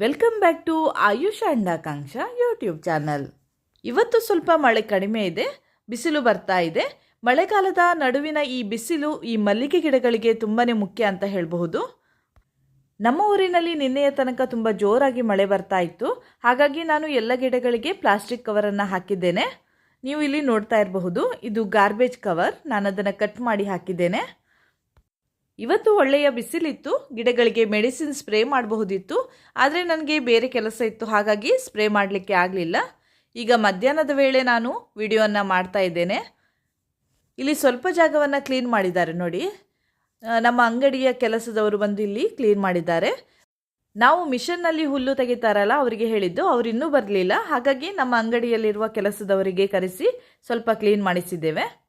Welcome back to Ayush and Akanksha YouTube channel ಇವತ್ತು ಸ್ವಲ್ಪ ಮಳೆ ಕಡಿಮೆ ಇದೆ, ಬಿಸಿಲು ಬರ್ತಾ ಇದೆ. ಮಳೆಗಾಲದ ನಡುವಿನ ಈ ಬಿಸಿಲು, ಈ ಮಲ್ಲಿಗೆ ಗಿಡಗಳಿಗೆ ತುಂಬಾ ಮುಖ್ಯ ಅಂತ ಹೇಳಬಹುದು. ನಮ್ಮ ಊರಿನಲ್ಲಿ ನಿನ್ನೆಯ ತನಕ ತುಂಬ ಜೋರಾಗಿ ಮಳೆ ಬರ್ತಾ ಇತ್ತು. ಹಾಗಾಗಿ ನಾನು ಎಲ್ಲ ಗಿಡಗಳಿಗೆ ಪ್ಲಾಸ್ಟಿಕ್ ಕವರನ್ನು ಹಾಕಿದ್ದೇನೆ. ನೀವು ಇಲ್ಲಿ ನೋಡ್ತಾ ಇರಬಹುದು, ಇದು ಗಾರ್ಬೇಜ್ ಕವರ್ ನಾನು ಅದನ್ನು ಕಟ್ ಮಾಡಿ ಹಾಕಿದ್ದೇನೆ. ಇವತ್ತು ಒಳ್ಳೆಯ ಬಿಸಿಲಿತ್ತು, ಗಿಡಗಳಿಗೆ ಮೆಡಿಸಿನ್ ಸ್ಪ್ರೇ ಮಾಡಬಹುದಿತ್ತು, ಆದರೆ ನನಗೆ ಬೇರೆ ಕೆಲಸ ಇತ್ತು, ಹಾಗಾಗಿ ಸ್ಪ್ರೇ ಮಾಡಲಿಕ್ಕೆ ಆಗಲಿಲ್ಲ. ಈಗ ಮಧ್ಯಾಹ್ನದ ವೇಳೆ ನಾನು ವಿಡಿಯೋನ ಮಾಡ್ತಾ ಇದ್ದೇನೆ. ಇಲ್ಲಿ ಸ್ವಲ್ಪ ಜಾಗವನ್ನು ಕ್ಲೀನ್ ಮಾಡಿದ್ದಾರೆ ನೋಡಿ. ನಮ್ಮ ಅಂಗಡಿಯ ಕೆಲಸದವರು ಬಂದು ಇಲ್ಲಿ ಕ್ಲೀನ್ ಮಾಡಿದ್ದಾರೆ. ನಾವು ಮಿಷನ್ನಲ್ಲಿ ಹುಲ್ಲು ತೆಗಿತಾರಲ್ಲ, ಅವರಿಗೆ ಹೇಳಿದ್ದು, ಅವರು ಇನ್ನೂ ಬರಲಿಲ್ಲ. ಹಾಗಾಗಿ ನಮ್ಮ ಅಂಗಡಿಯಲ್ಲಿರುವ ಕೆಲಸದವರಿಗೆ ಕರೆಸಿ ಸ್ವಲ್ಪ ಕ್ಲೀನ್ ಮಾಡಿಸಿದ್ದೇವೆ.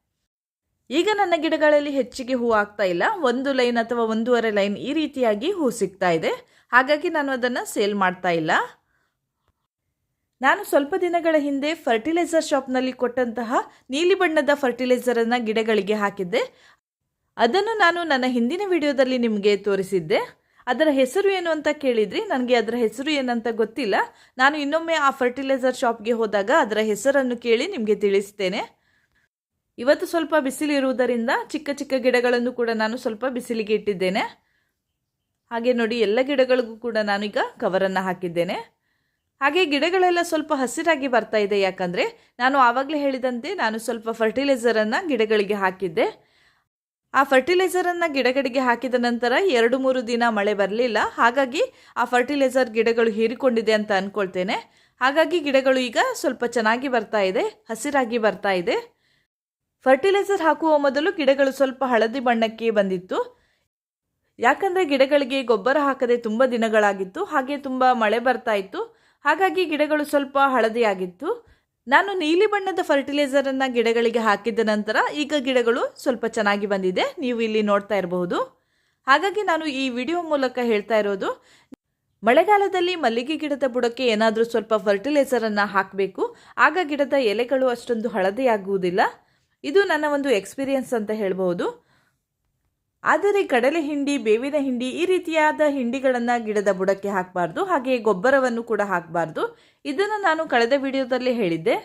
ಈಗ ನನ್ನ ಗಿಡಗಳಲ್ಲಿ ಹೆಚ್ಚಿಗೆ ಹೂ ಆಗ್ತಾ ಇಲ್ಲ. ಒಂದು ಲೈನ್ ಅಥವಾ ಒಂದೂವರೆ ಲೈನ್ ಈ ರೀತಿಯಾಗಿ ಹೂ ಸಿಗ್ತಾ ಇದೆ. ಹಾಗಾಗಿ ನಾನು ಅದನ್ನು ಸೇಲ್ ಮಾಡ್ತಾ ಇಲ್ಲ. ನಾನು ಸ್ವಲ್ಪ ದಿನಗಳ ಹಿಂದೆ ಫರ್ಟಿಲೈಸರ್ ಶಾಪ್ನಲ್ಲಿ ಕೊಟ್ಟಂತಹ ನೀಲಿ ಬಣ್ಣದ ಫರ್ಟಿಲೈಸರನ್ನು ಗಿಡಗಳಿಗೆ ಹಾಕಿದ್ದೆ. ಅದನ್ನು ನಾನು ನನ್ನ ಹಿಂದಿನ ವಿಡಿಯೋದಲ್ಲಿ ನಿಮಗೆ ತೋರಿಸಿದ್ದೆ. ಅದರ ಹೆಸರು ಏನು ಅಂತ ಕೇಳಿದ್ರಿ? ನನಗೆ ಅದರ ಹೆಸರು ಏನಂತ ಗೊತ್ತಿಲ್ಲ. ನಾನು ಇನ್ನೊಮ್ಮೆ ಆ ಫರ್ಟಿಲೈಸರ್ ಶಾಪ್ಗೆ ಹೋದಾಗ ಅದರ ಹೆಸರನ್ನು ಕೇಳಿ ನಿಮಗೆ ತಿಳಿಸ್ತೇನೆ. ಇವತ್ತು ಸ್ವಲ್ಪ ಬಿಸಿಲಿರುವುದರಿಂದ ಚಿಕ್ಕ ಚಿಕ್ಕ ಗಿಡಗಳನ್ನು ಕೂಡ ನಾನು ಸ್ವಲ್ಪ ಬಿಸಿಲಿಗೆ ಇಟ್ಟಿದ್ದೇನೆ. ಹಾಗೆ ನೋಡಿ, ಎಲ್ಲ ಗಿಡಗಳಿಗೂ ಕೂಡ ನಾನೀಗ ಕವರನ್ನು ಹಾಕಿದ್ದೇನೆ. ಹಾಗೆ ಗಿಡಗಳೆಲ್ಲ ಸ್ವಲ್ಪ ಹಸಿರಾಗಿ ಬರ್ತಾ ಇದೆ. ಯಾಕಂದರೆ ನಾನು ಆವಾಗಲೇ ಹೇಳಿದಂತೆ ನಾನು ಸ್ವಲ್ಪ ಫರ್ಟಿಲೈಸರನ್ನು ಗಿಡಗಳಿಗೆ ಹಾಕಿದ್ದೆ. ಆ ಫರ್ಟಿಲೈಸರನ್ನು ಗಿಡಗಳಿಗೆ ಹಾಕಿದ ನಂತರ ಎರಡು ಮೂರು ದಿನ ಮಳೆ ಬರಲಿಲ್ಲ. ಹಾಗಾಗಿ ಆ ಫರ್ಟಿಲೈಸರ್ ಗಿಡಗಳು ಹೀರಿಕೊಂಡಿದೆ ಅಂತ ಅಂದ್ಕೊಳ್ತೇನೆ ಹಾಗಾಗಿ ಗಿಡಗಳು ಈಗ ಸ್ವಲ್ಪ ಚೆನ್ನಾಗಿ ಬರ್ತಾ ಇದೆ, ಹಸಿರಾಗಿ ಬರ್ತಾ ಇದೆ. ಫರ್ಟಿಲೈಸರ್ ಹಾಕುವ ಮೊದಲು ಗಿಡಗಳು ಸ್ವಲ್ಪ ಹಳದಿ ಬಣ್ಣಕ್ಕೆ ಬಂದಿತ್ತು. ಯಾಕಂದರೆ ಗಿಡಗಳಿಗೆ ಗೊಬ್ಬರ ಹಾಕದೆ ತುಂಬ ದಿನಗಳಾಗಿತ್ತು, ಹಾಗೆ ತುಂಬ ಮಳೆ ಬರ್ತಾ ಇತ್ತು. ಹಾಗಾಗಿ ಗಿಡಗಳು ಸ್ವಲ್ಪ ಹಳದಿಯಾಗಿತ್ತು. ನಾನು ನೀಲಿ ಬಣ್ಣದ ಫರ್ಟಿಲೈಸರನ್ನು ಗಿಡಗಳಿಗೆ ಹಾಕಿದ ನಂತರ ಈಗ ಗಿಡಗಳು ಸ್ವಲ್ಪ ಚೆನ್ನಾಗಿ ಬಂದಿದೆ. ನೀವು ಇಲ್ಲಿ ನೋಡ್ತಾ ಇರಬಹುದು ಹಾಗಾಗಿ ನಾನು ಈ ವಿಡಿಯೋ ಮೂಲಕ ಹೇಳ್ತಾ ಇರೋದು, ಮಳೆಗಾಲದಲ್ಲಿ ಮಲ್ಲಿಗೆ ಗಿಡದ ಬುಡಕ್ಕೆ ಏನಾದರೂ ಸ್ವಲ್ಪ ಫರ್ಟಿಲೈಸರನ್ನು ಹಾಕಬೇಕು. ಆಗ ಗಿಡದ ಎಲೆಗಳು ಅಷ್ಟೊಂದು ಹಳದಿಯಾಗುವುದಿಲ್ಲ. ಇದು ನನ್ನ ಒಂದು ಎಕ್ಸ್ಪೀರಿಯನ್ಸ್ ಅಂತ ಹೇಳ್ಬೋದು. ಆದರೆ ಕಡಲೆ ಹಿಂಡಿ, ಬೇವಿನ ಹಿಂಡಿ ಈ ರೀತಿಯಾದ ಹಿಂಡಿಗಳನ್ನು ಗಿಡದ ಬುಡಕ್ಕೆ ಹಾಕಬಾರ್ದು, ಹಾಗೆಯೇ ಗೊಬ್ಬರವನ್ನು ಕೂಡ ಹಾಕಬಾರ್ದು. ಇದನ್ನು ನಾನು ಕಳೆದ ವಿಡಿಯೋದಲ್ಲಿ ಹೇಳಿದ್ದೆ.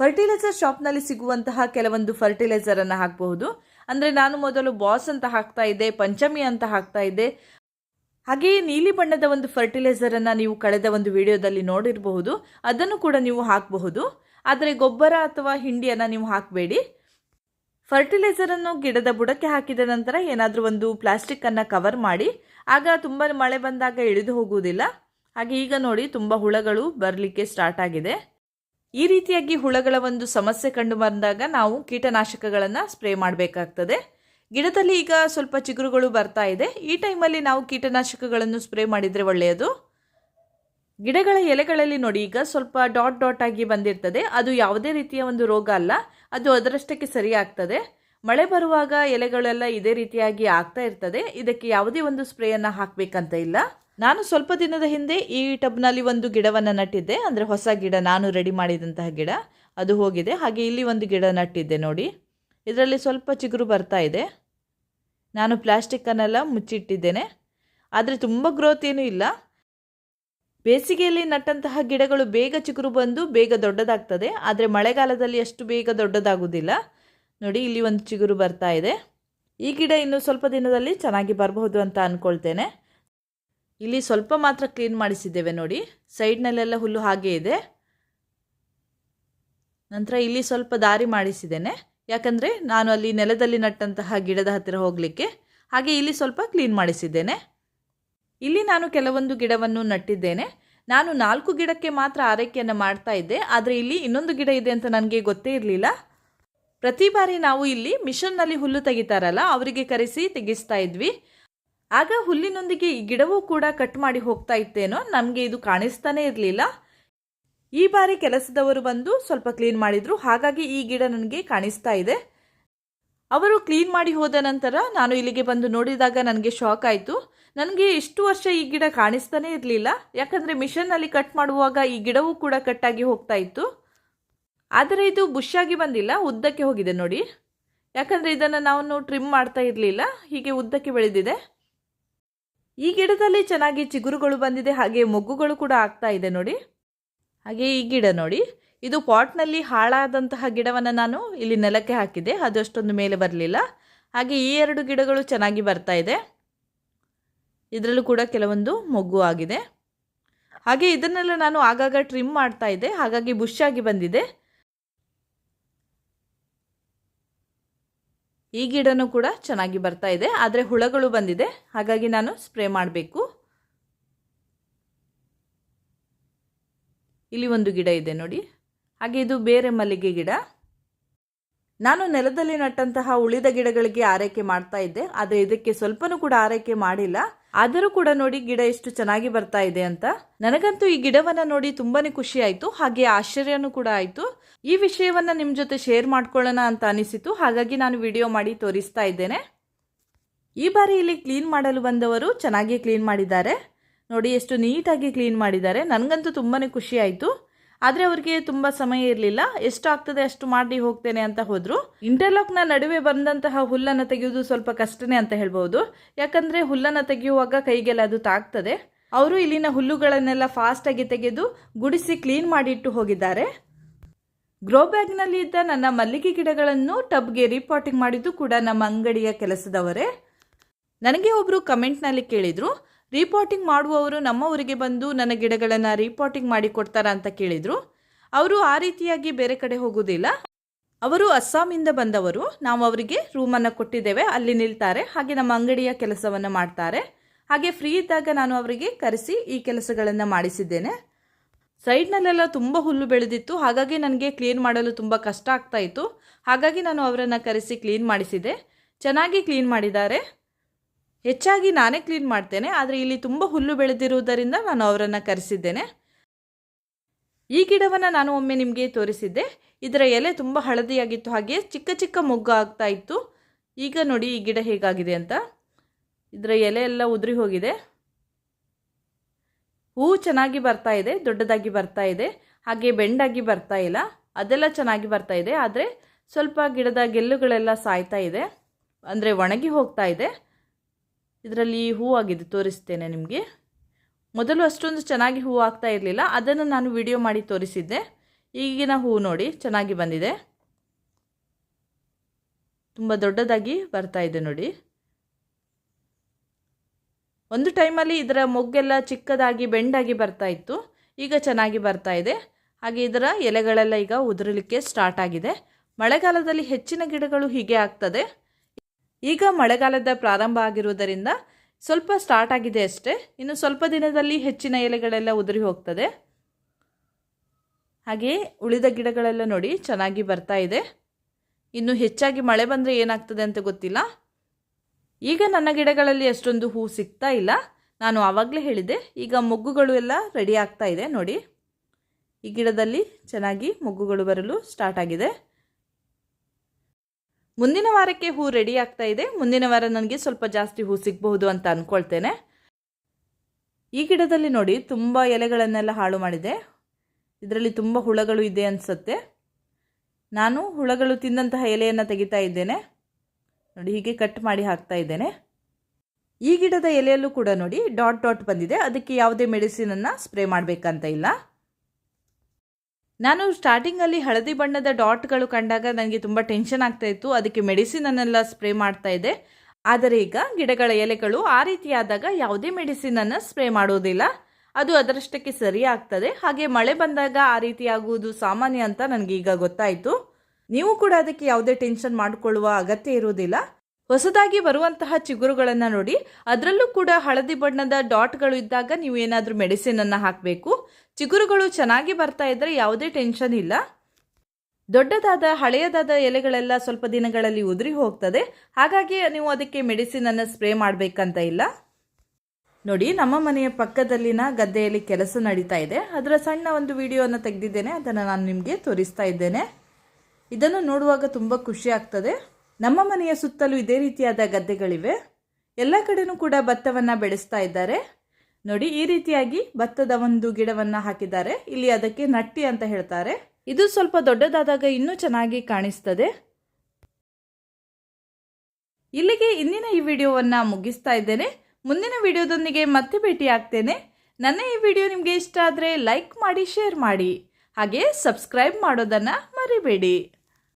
ಫರ್ಟಿಲೈಸರ್ ಶಾಪ್ನಲ್ಲಿ ಸಿಗುವಂತಹ ಕೆಲವೊಂದು ಫರ್ಟಿಲೈಸರನ್ನು ಹಾಕಬಹುದು. ಅಂದರೆ ನಾನು ಮೊದಲು ಬಾಸ್ ಅಂತ ಹಾಕ್ತಾ ಇದ್ದೆ, ಪಂಚಮಿ ಅಂತ ಹಾಕ್ತಾ ಇದ್ದೆ. ಹಾಗೆಯೇ ನೀಲಿ ಬಣ್ಣದ ಒಂದು ಫರ್ಟಿಲೈಸರನ್ನು ನೀವು ಕಳೆದ ಒಂದು ವಿಡಿಯೋದಲ್ಲಿ ನೋಡಿರಬಹುದು. ಅದನ್ನು ಕೂಡ ನೀವು ಹಾಕಬಹುದು. ಆದರೆ ಗೊಬ್ಬರ ಅಥವಾ ಹಿಂಡಿಯನ್ನು ನೀವು ಹಾಕಬೇಡಿ. ಫರ್ಟಿಲೈಸರನ್ನು ಗಿಡದ ಬುಡಕ್ಕೆ ಹಾಕಿದ ನಂತರ ಏನಾದರೂ ಒಂದು ಪ್ಲಾಸ್ಟಿಕ್ಕನ್ನು ಕವರ್ ಮಾಡಿ. ಆಗ ತುಂಬ ಮಳೆ ಬಂದಾಗ ಇಳಿದು ಹೋಗುವುದಿಲ್ಲ. ಹಾಗೆ ಈಗ ನೋಡಿ ತುಂಬ ಹುಳಗಳು ಬರಲಿಕ್ಕೆ ಸ್ಟಾರ್ಟ್ ಆಗಿದೆ. ಈ ರೀತಿಯಾಗಿ ಹುಳಗಳ ಒಂದು ಸಮಸ್ಯೆ ಕಂಡು ಬಂದಾಗ ನಾವು ಕೀಟನಾಶಕಗಳನ್ನು ಸ್ಪ್ರೇ ಮಾಡಬೇಕಾಗ್ತದೆ. ಗಿಡದಲ್ಲಿ ಈಗ ಸ್ವಲ್ಪ ಚಿಗುರುಗಳು ಬರ್ತಾ ಇದೆ. ಈ ಟೈಮಲ್ಲಿ ನಾವು ಕೀಟನಾಶಕಗಳನ್ನು ಸ್ಪ್ರೇ ಮಾಡಿದರೆ ಒಳ್ಳೆಯದು. ಗಿಡಗಳ ಎಲೆಗಳಲ್ಲಿ ನೋಡಿ, ಈಗ ಸ್ವಲ್ಪ ಡಾಟ್ ಡಾಟ್ ಆಗಿ ಬಂದಿರ್ತದೆ. ಅದು ಯಾವುದೇ ರೀತಿಯ ಒಂದು ರೋಗ ಅಲ್ಲ. ಅದು ಅದರಷ್ಟಕ್ಕೆ ಸರಿ ಆಗ್ತದೆ ಮಳೆ ಬರುವಾಗ ಎಲೆಗಳೆಲ್ಲ ಇದೇ ರೀತಿಯಾಗಿ ಆಗ್ತಾ ಇರ್ತದೆ. ಇದಕ್ಕೆ ಯಾವುದೇ ಒಂದು ಸ್ಪ್ರೇಯನ್ನು ಹಾಕಬೇಕಂತ ಇಲ್ಲ. ನಾನು ಸ್ವಲ್ಪ ದಿನದ ಹಿಂದೆ ಈ ಟಬ್ನಲ್ಲಿ ಒಂದು ಗಿಡವನ್ನು ನಟ್ಟಿದ್ದೆ. ಅಂದರೆ ಹೊಸ ಗಿಡ, ನಾನು ರೆಡಿ ಮಾಡಿದಂತಹ ಗಿಡ. ಅದು ಹೋಗಿದೆ. ಹಾಗೆ ಇಲ್ಲಿ ಒಂದು ಗಿಡ ನಟ್ಟಿದ್ದೆ ನೋಡಿ. ಇದರಲ್ಲಿ ಸ್ವಲ್ಪ ಚಿಗುರು ಬರ್ತಾ ಇದೆ. ನಾನು ಪ್ಲಾಸ್ಟಿಕ್ಕನ್ನೆಲ್ಲ ಮುಚ್ಚಿಟ್ಟಿದ್ದೇನೆ. ಆದರೆ ತುಂಬ ಗ್ರೋತ್ ಏನೂ ಇಲ್ಲ. ಬೇಸಿಗೆಯಲ್ಲಿ ನಟ್ಟಂತಹ ಗಿಡಗಳು ಬೇಗ ಚಿಗುರು ಬಂದು ಬೇಗ ದೊಡ್ಡದಾಗ್ತದೆ. ಆದರೆ ಮಳೆಗಾಲದಲ್ಲಿ ಅಷ್ಟು ಬೇಗ ದೊಡ್ಡದಾಗುವುದಿಲ್ಲ ನೋಡಿ, ಇಲ್ಲಿ ಒಂದು ಚಿಗುರು ಬರ್ತಾ ಇದೆ. ಈ ಗಿಡ ಇನ್ನು ಸ್ವಲ್ಪ ದಿನದಲ್ಲಿ ಚೆನ್ನಾಗಿ ಬರಬಹುದು ಅಂತ ಅಂದ್ಕೊಳ್ತೇನೆ ಇಲ್ಲಿ ಸ್ವಲ್ಪ ಮಾತ್ರ ಕ್ಲೀನ್ ಮಾಡಿಸಿದ್ದೇವೆ ನೋಡಿ. ಸೈಡ್ನಲ್ಲೆಲ್ಲ ಹುಲ್ಲು ಹಾಗೆ ಇದೆ. ನಂತರ ಇಲ್ಲಿ ಸ್ವಲ್ಪ ದಾರಿ ಮಾಡಿಸಿದ್ದೇನೆ. ಯಾಕಂದರೆ ನಾನು ಅಲ್ಲಿ ನೆಲದಲ್ಲಿ ನಟ್ಟಂತಹ ಗಿಡದ ಹತ್ತಿರ ಹೋಗಲಿಕ್ಕೆ. ಹಾಗೆ ಇಲ್ಲಿ ಸ್ವಲ್ಪ ಕ್ಲೀನ್ ಮಾಡಿಸಿದ್ದೇನೆ. ಇಲ್ಲಿ ನಾನು ಕೆಲವೊಂದು ಗಿಡವನ್ನು ನಟ್ಟಿದ್ದೇನೆ. ನಾನು ನಾಲ್ಕು ಗಿಡಕ್ಕೆ ಮಾತ್ರ ಆರೈಕೆಯನ್ನು ಮಾಡ್ತಾ ಇದ್ದೆ. ಆದರೆ ಇಲ್ಲಿ ಇನ್ನೊಂದು ಗಿಡ ಇದೆ ಅಂತ ನನಗೆ ಗೊತ್ತೇ ಇರಲಿಲ್ಲ. ಪ್ರತಿ ಬಾರಿ ನಾವು ಇಲ್ಲಿ ಮಿಷನ್ನಲ್ಲಿ ಹುಲ್ಲು ತೆಗಿತಾರಲ್ಲ, ಅವರಿಗೆ ಕರೆಸಿ ತೆಗಿಸ್ತಾ ಇದ್ವಿ. ಆಗ ಹುಲ್ಲಿನೊಂದಿಗೆ ಈ ಗಿಡವೂ ಕೂಡ ಕಟ್ ಮಾಡಿ ಹೋಗ್ತಾ ಇತ್ತೇನೋ, ನಮಗೆ ಇದು ಕಾಣಿಸ್ತಾನೇ ಇರಲಿಲ್ಲ. ಈ ಬಾರಿ ಕೆಲಸದವರು ಬಂದು ಸ್ವಲ್ಪ ಕ್ಲೀನ್ ಮಾಡಿದರು. ಹಾಗಾಗಿ ಈ ಗಿಡ ನನಗೆ ಕಾಣಿಸ್ತಾ ಇದೆ. ಅವರು ಕ್ಲೀನ್ ಮಾಡಿ ಹೋದ ನಂತರ ನಾನು ಇಲ್ಲಿಗೆ ಬಂದು ನೋಡಿದಾಗ ನನಗೆ ಶಾಕ್ ಆಯಿತು. ನನಗೆ ಇಷ್ಟು ವರ್ಷ ಈ ಗಿಡ ಕಾಣಿಸ್ತಾನೇ ಇರಲಿಲ್ಲ. ಯಾಕಂದರೆ ಮಿಷನ್ನಲ್ಲಿ ಕಟ್ ಮಾಡುವಾಗ ಈ ಗಿಡವೂ ಕೂಡ ಕಟ್ಟಾಗಿ ಹೋಗ್ತಾ ಇತ್ತು. ಆದರೆ ಇದು ಬುಷ್ಷಾಗಿ ಬಂದಿಲ್ಲ, ಉದ್ದಕ್ಕೆ ಹೋಗಿದೆ ನೋಡಿ. ಯಾಕಂದರೆ ಇದನ್ನು ನಾವು ಟ್ರಿಮ್ ಮಾಡ್ತಾ ಇರಲಿಲ್ಲ, ಹೀಗೆ ಉದ್ದಕ್ಕೆ ಬೆಳೆದಿದೆ. ಈ ಗಿಡದಲ್ಲಿ ಚೆನ್ನಾಗಿ ಚಿಗುರುಗಳು ಬಂದಿದೆ, ಹಾಗೆ ಮೊಗ್ಗುಗಳು ಕೂಡ ಆಗ್ತಾ ಇದೆ ನೋಡಿ. ಹಾಗೆ ಈ ಗಿಡ ನೋಡಿ. ಇದು ಪಾಟ್ನಲ್ಲಿ ಹಾಳಾದಂತಹ ಗಿಡವನ್ನು ನಾನು ಇಲ್ಲಿ ನೆಲಕ್ಕೆ ಹಾಕಿದೆ, ಅದು ಅಷ್ಟೊಂದು ಮೇಲೆ ಬರಲಿಲ್ಲ. ಹಾಗೆ ಈ ಎರಡು ಗಿಡಗಳು ಚೆನ್ನಾಗಿ ಬರ್ತಾ ಇದೆ. ಇದರಲ್ಲೂ ಕೂಡ ಕೆಲವೊಂದು ಮೊಗ್ಗು ಆಗಿದೆ. ಹಾಗೆ ಇದನ್ನೆಲ್ಲ ನಾನು ಆಗಾಗ ಟ್ರಿಮ್ ಮಾಡ್ತಾ ಇದ್ದೆ. ಹಾಗಾಗಿ ಬುಷ್ ಆಗಿ ಬಂದಿದೆ. ಈ ಗಿಡನೂ ಕೂಡ ಚೆನ್ನಾಗಿ ಬರ್ತಾ ಇದೆ. ಆದರೆ ಹುಳಗಳು ಬಂದಿದೆ. ಹಾಗಾಗಿ ನಾನು ಸ್ಪ್ರೇ ಮಾಡಬೇಕು. ಇಲ್ಲಿ ಒಂದು ಗಿಡ ಇದೆ ನೋಡಿ. ಹಾಗೆ ಇದು ಬೇರೆ ಮಲ್ಲಿಗೆ ಗಿಡ. ನಾನು ನೆಲದಲ್ಲಿ ನಟ್ಟಂತಹ ಉಳಿದ ಗಿಡಗಳಿಗೆ ಆರೈಕೆ ಮಾಡ್ತಾ ಇದ್ದೆ, ಆದರೆ ಇದಕ್ಕೆ ಸ್ವಲ್ಪನೂ ಕೂಡ ಆರೈಕೆ ಮಾಡಿಲ್ಲ. ಆದರೂ ಕೂಡ ನೋಡಿ ಗಿಡ ಎಷ್ಟು ಚೆನ್ನಾಗಿ ಬರ್ತಾ ಇದೆ ಅಂತ. ನನಗಂತೂ ಈ ಗಿಡವನ್ನ ನೋಡಿ ತುಂಬಾನೇ ಖುಷಿ ಆಯ್ತು, ಹಾಗೆ ಆಶ್ಚರ್ಯನೂ ಕೂಡ ಆಯ್ತು. ಈ ವಿಷಯವನ್ನ ನಿಮ್ ಜೊತೆ ಶೇರ್ ಮಾಡ್ಕೊಳ್ಳೋಣ ಅಂತ ಅನಿಸಿತು, ಹಾಗಾಗಿ ನಾನು ವಿಡಿಯೋ ಮಾಡಿ ತೋರಿಸ್ತಾ ಇದ್ದೇನೆ. ಈ ಬಾರಿ ಇಲ್ಲಿ ಕ್ಲೀನ್ ಮಾಡಲು ಬಂದವರು ಚೆನ್ನಾಗಿ ಕ್ಲೀನ್ ಮಾಡಿದ್ದಾರೆ. ನೋಡಿ ಎಷ್ಟು ನೀಟಾಗಿ ಕ್ಲೀನ್ ಮಾಡಿದ್ದಾರೆ, ನನಗಂತೂ ತುಂಬಾನೇ ಖುಷಿ ಆಯಿತು. ಆದರೆ ಅವ್ರಿಗೆ ತುಂಬ ಸಮಯ ಇರಲಿಲ್ಲ. ಎಷ್ಟು ಆಗ್ತದೆ ಅಷ್ಟು ಮಾಡಿ ಹೋಗ್ತೇನೆ ಅಂತ ಹೋದರು. ಇಂಟರ್ಲಾಕ್ನ ನಡುವೆ ಬಂದಂತಹ ಹುಲ್ಲನ್ನು ತೆಗೆಯೋದು ಸ್ವಲ್ಪ ಕಷ್ಟನೇ ಅಂತ ಹೇಳ್ಬೋದು ಯಾಕಂದರೆ ಹುಲ್ಲನ್ನು ತೆಗೆಯುವಾಗ ಕೈಗೆಲ್ಲ ಅದು ತಾಗ್ತದೆ. ಅವರು ಇಲ್ಲಿನ ಹುಲ್ಲುಗಳನ್ನೆಲ್ಲ ಫಾಸ್ಟಾಗಿ ತೆಗೆದು ಗುಡಿಸಿ ಕ್ಲೀನ್ ಮಾಡಿಟ್ಟು ಹೋಗಿದ್ದಾರೆ. ಗ್ರೋ ಬ್ಯಾಗ್ನಲ್ಲಿ ಇದ್ದ ನನ್ನ ಮಲ್ಲಿಗೆ ಗಿಡಗಳನ್ನು ಟಬ್ಗೆ ರಿಪೋರ್ಟಿಂಗ್ ಮಾಡಿದ್ದು ಕೂಡ ನಮ್ಮ ಅಂಗಡಿಯ ಕೆಲಸದವರೇ. ನನಗೆ ಒಬ್ಬರು ಕಮೆಂಟ್ನಲ್ಲಿ ಕೇಳಿದರು ರೀಪಾಟಿಂಗ್ ಮಾಡುವವರು ನಮ್ಮ ಊರಿಗೆ ಬಂದು ನನ್ನ ಗಿಡಗಳನ್ನು ರಿಪೋರ್ಟಿಂಗ್ ಮಾಡಿ ಕೊಡ್ತಾರಾ ಅಂತ ಕೇಳಿದರು. ಅವರು ಆ ರೀತಿಯಾಗಿ ಬೇರೆ ಕಡೆ ಹೋಗುವುದಿಲ್ಲ ಅವರು ಅಸ್ಸಾಮಿಂದ ಬಂದವರು. ನಾವು ಅವರಿಗೆ ರೂಮನ್ನು ಕೊಟ್ಟಿದ್ದೇವೆ. ಅಲ್ಲಿ ನಿಲ್ತಾರೆ. ಹಾಗೆ ನಮ್ಮ ಅಂಗಡಿಯ ಕೆಲಸವನ್ನು ಮಾಡ್ತಾರೆ. ಹಾಗೆ ಫ್ರೀ ಇದ್ದಾಗ ನಾನು ಅವರಿಗೆ ಕರೆಸಿ ಈ ಕೆಲಸಗಳನ್ನು ಮಾಡಿಸಿದ್ದೇನೆ. ಸೈಡ್ನಲ್ಲೆಲ್ಲ ತುಂಬ ಹುಲ್ಲು ಬೆಳೆದಿತ್ತು. ಹಾಗಾಗಿ ನನಗೆ ಕ್ಲೀನ್ ಮಾಡಲು ತುಂಬ ಕಷ್ಟ ಆಗ್ತಾ ಇತ್ತು. ಹಾಗಾಗಿ ನಾನು ಅವರನ್ನು ಕರೆಸಿ ಕ್ಲೀನ್ ಮಾಡಿಸಿದೆ. ಚೆನ್ನಾಗಿ ಕ್ಲೀನ್ ಮಾಡಿದ್ದಾರೆ. ಹೆಚ್ಚಾಗಿ ನಾನೇ ಕ್ಲೀನ್ ಮಾಡ್ತೇನೆ, ಆದರೆ ಇಲ್ಲಿ ತುಂಬ ಹುಲ್ಲು ಬೆಳೆದಿರುವುದರಿಂದ ನಾನು ಅವರನ್ನು ಕರೆಸಿದ್ದೇನೆ. ಈ ಗಿಡವನ್ನು ನಾನು ಒಮ್ಮೆ ನಿಮಗೆ ತೋರಿಸಿದ್ದೆ. ಇದರ ಎಲೆ ತುಂಬ ಹಳದಿಯಾಗಿತ್ತು, ಹಾಗೆ ಚಿಕ್ಕ ಚಿಕ್ಕ ಮೊಗ್ಗು ಆಗ್ತಾ ಇತ್ತು. ಈಗ ನೋಡಿ ಈ ಗಿಡ ಹೇಗಾಗಿದೆ ಅಂತ. ಇದರ ಎಲೆ ಎಲ್ಲ ಉದುರಿ ಹೋಗಿದೆ. ಹೂವು ಚೆನ್ನಾಗಿ ಬರ್ತಾ ಇದೆ, ದೊಡ್ಡದಾಗಿ ಬರ್ತಾ ಇದೆ, ಹಾಗೆ ಬೆಂಡಾಗಿ ಬರ್ತಾ ಇಲ್ಲ. ಅದೆಲ್ಲ ಚೆನ್ನಾಗಿ ಬರ್ತಾ ಇದೆ, ಆದರೆ ಸ್ವಲ್ಪ ಗಿಡದ ಗೆಲ್ಲುಗಳೆಲ್ಲ ಸಾಯ್ತಾ ಇದೆ, ಅಂದರೆ ಒಣಗಿ ಹೋಗ್ತಾ ಇದೆ. ಇದರಲ್ಲಿ ಹೂವಾಗಿದೆ ತೋರಿಸ್ತೇನೆ ನಿಮಗೆ. ಮೊದಲು ಅಷ್ಟೊಂದು ಚೆನ್ನಾಗಿ ಹೂವು ಆಗ್ತಾ ಇರಲಿಲ್ಲ. ಅದನ್ನು ನಾನು ವಿಡಿಯೋ ಮಾಡಿ ತೋರಿಸಿದ್ದೆ. ಈಗಿನ ಹೂವು ನೋಡಿ, ಚೆನ್ನಾಗಿ ಬಂದಿದೆ. ತುಂಬ ದೊಡ್ಡದಾಗಿ ಬರ್ತಾ ಇದೆ ನೋಡಿ. ಒಂದು ಟೈಮಲ್ಲಿ ಇದರ ಮೊಗ್ಗೆಲ್ಲ ಚಿಕ್ಕದಾಗಿ, ಬೆಂಡಾಗಿ ಬರ್ತಾ ಇತ್ತು. ಈಗ ಚೆನ್ನಾಗಿ ಬರ್ತಾ ಇದೆ. ಹಾಗೆ ಇದರ ಎಲೆಗಳೆಲ್ಲ ಈಗ ಉದುರಲಿಕ್ಕೆ ಸ್ಟಾರ್ಟ್ ಆಗಿದೆ. ಮಳೆಗಾಲದಲ್ಲಿ ಹೆಚ್ಚಿನ ಗಿಡಗಳು ಹೀಗೆ ಆಗ್ತದೆ. ಈಗ ಮಳೆಗಾಲದ ಪ್ರಾರಂಭ ಆಗಿರುವುದರಿಂದ ಸ್ವಲ್ಪ ಸ್ಟಾರ್ಟ್ ಆಗಿದೆ ಅಷ್ಟೇ. ಇನ್ನು ಸ್ವಲ್ಪ ದಿನದಲ್ಲಿ ಹೆಚ್ಚಿನ ಎಲೆಗಳೆಲ್ಲ ಉದುರಿ ಹೋಗ್ತದೆ. ಹಾಗೆ ಉಳಿದ ಗಿಡಗಳೆಲ್ಲ ನೋಡಿ ಚೆನ್ನಾಗಿ ಬರ್ತಾ ಇದೆ. ಇನ್ನು ಹೆಚ್ಚಾಗಿ ಮಳೆ ಬಂದರೆ ಏನಾಗ್ತದೆ ಅಂತ ಗೊತ್ತಿಲ್ಲ. ಈಗ ನನ್ನ ಗಿಡಗಳಲ್ಲಿ ಅಷ್ಟೊಂದು ಹೂ ಸಿಗ್ತಾ ಇಲ್ಲ. ನಾನು ಆವಾಗಲೇ ಹೇಳಿದೆ ಈಗ ಮೊಗ್ಗುಗಳು ಎಲ್ಲ ರೆಡಿ ಆಗ್ತಾ ಇದೆ ನೋಡಿ. ಈ ಗಿಡದಲ್ಲಿ ಚೆನ್ನಾಗಿ ಮೊಗ್ಗುಗಳು ಬರಲು ಸ್ಟಾರ್ಟ್ ಆಗಿದೆ. ಮುಂದಿನ ವಾರಕ್ಕೆ ಹೂ ರೆಡಿ ಆಗ್ತಾ ಇದೆ. ಮುಂದಿನ ವಾರ ನನಗೆ ಸ್ವಲ್ಪ ಜಾಸ್ತಿ ಹೂ ಸಿಗಬಹುದು ಅಂತ ಅಂದ್ಕೊಳ್ತೇನೆ ಈ ಗಿಡದಲ್ಲಿ ನೋಡಿ ತುಂಬ ಎಲೆಗಳನ್ನೆಲ್ಲ ಹಾಳು ಮಾಡಿದೆ. ಇದರಲ್ಲಿ ತುಂಬ ಹುಳಗಳು ಇದೆ ಅನಿಸುತ್ತೆ. ನಾನು ಹುಳಗಳು ತಿಂದಂತಹ ಎಲೆಯನ್ನು ತೆಗಿತಾ ಇದ್ದೇನೆ. ನೋಡಿ, ಹೀಗೆ ಕಟ್ ಮಾಡಿ ಹಾಕ್ತಾ ಇದ್ದೇನೆ. ಈ ಗಿಡದ ಎಲೆಯಲ್ಲೂ ಕೂಡ ನೋಡಿ ಡಾಟ್ ಡಾಟ್ ಬಂದಿದೆ. ಅದಕ್ಕೆ ಯಾವುದೇ ಮೆಡಿಸಿನನ್ನು ಸ್ಪ್ರೇ ಮಾಡಬೇಕಂತ ಇಲ್ಲ. ನಾನು ಸ್ಟಾರ್ಟಿಂಗಲ್ಲಿ ಹಳದಿ ಬಣ್ಣದ ಡಾಟ್ಗಳು ಕಂಡಾಗ ನನಗೆ ತುಂಬ ಟೆನ್ಷನ್ ಆಗ್ತಾ ಇತ್ತು. ಅದಕ್ಕೆ ಮೆಡಿಸಿನನ್ನೆಲ್ಲ ಸ್ಪ್ರೇ ಮಾಡ್ತಾ ಇದ್ದೆ. ಆದರೆ ಈಗ ಗಿಡಗಳ ಎಲೆಗಳು ಆ ರೀತಿಯಾದಾಗ ಯಾವುದೇ ಮೆಡಿಸಿನನ್ನು ಸ್ಪ್ರೇ ಮಾಡೋದಿಲ್ಲ. ಅದು ಅದರಷ್ಟಕ್ಕೆ ಸರಿ ಆಗ್ತದೆ. ಹಾಗೆ ಮಳೆ ಬಂದಾಗ ಆ ರೀತಿ ಆಗುವುದು ಸಾಮಾನ್ಯ ಅಂತ ನನಗೆ ಈಗ ಗೊತ್ತಾಯಿತು. ನೀವು ಕೂಡ ಅದಕ್ಕೆ ಯಾವುದೇ ಟೆನ್ಷನ್ ಮಾಡಿಕೊಳ್ಳುವ ಅಗತ್ಯ ಇರುವುದಿಲ್ಲ. ಹೊಸದಾಗಿ ಬರುವಂತಹ ಚಿಗುರುಗಳನ್ನು ನೋಡಿ. ಅದರಲ್ಲೂ ಕೂಡ ಹಳದಿ ಬಣ್ಣದ ಡಾಟ್ಗಳು ಇದ್ದಾಗ ನೀವು ಏನಾದರೂ ಮೆಡಿಸಿನನ್ನು ಹಾಕಬೇಕು. ಚಿಗುರುಗಳು ಚೆನ್ನಾಗಿ ಬರ್ತಾ ಇದ್ದರೆ ಯಾವುದೇ ಟೆನ್ಷನ್ ಇಲ್ಲ. ದೊಡ್ಡದಾದ, ಹಳೆಯದಾದ ಎಲೆಗಳೆಲ್ಲ ಸ್ವಲ್ಪ ದಿನಗಳಲ್ಲಿ ಉದುರಿ ಹೋಗ್ತದೆ. ಹಾಗಾಗಿ ನೀವು ಅದಕ್ಕೆ ಮೆಡಿಸಿನನ್ನು ಸ್ಪ್ರೇ ಮಾಡಬೇಕಂತ ಇಲ್ಲ. ನೋಡಿ, ನಮ್ಮ ಮನೆಯ ಪಕ್ಕದಲ್ಲಿನ ಗದ್ದೆಯಲ್ಲಿ ಕೆಲಸ ನಡೀತಾ ಇದೆ. ಅದರ ಸಣ್ಣ ಒಂದು ವಿಡಿಯೋವನ್ನು ತೆಗೆದಿದ್ದೇನೆ. ಅದನ್ನು ನಾನು ನಿಮಗೆ ತೋರಿಸ್ತಾ ಇದ್ದೇನೆ. ಇದನ್ನು ನೋಡುವಾಗ ತುಂಬ ಖುಷಿ ಆಗ್ತದೆ. ನಮ್ಮ ಮನೆಯ ಸುತ್ತಲೂ ಇದೇ ರೀತಿಯಾದ ಗದ್ದೆಗಳಿವೆ. ಎಲ್ಲ ಕಡೆನೂ ಕೂಡ ಭತ್ತವನ್ನು ಬೆಳೆಸ್ತಾ ಇದ್ದಾರೆ. ನೋಡಿ, ಈ ರೀತಿಯಾಗಿ ಭತ್ತದ ಒಂದು ಗಿಡವನ್ನ ಹಾಕಿದ್ದಾರೆ. ಇಲ್ಲಿ ಅದಕ್ಕೆ ನಟ್ಟಿ ಅಂತ ಹೇಳ್ತಾರೆ. ಇದು ಸ್ವಲ್ಪ ದೊಡ್ಡದಾದಾಗ ಇನ್ನೂ ಚೆನ್ನಾಗಿ ಕಾಣಿಸ್ತದೆ. ಇಲ್ಲಿಗೆ ಇಂದಿನ ಈ ವಿಡಿಯೋವನ್ನ ಮುಗಿಸ್ತಾ ಇದ್ದೇನೆ. ಮುಂದಿನ ವಿಡಿಯೋದೊಂದಿಗೆ ಮತ್ತೆ ಭೇಟಿ ಆಗ್ತೇನೆ ನನ್ನ ಈ ವಿಡಿಯೋ ನಿಮಗೆ ಇಷ್ಟ ಆದರೆ ಲೈಕ್ ಮಾಡಿ, ಶೇರ್ ಮಾಡಿ. ಹಾಗೆ ಸಬ್ಸ್ಕ್ರೈಬ್ ಮಾಡೋದನ್ನು ಮರಿಬೇಡಿ.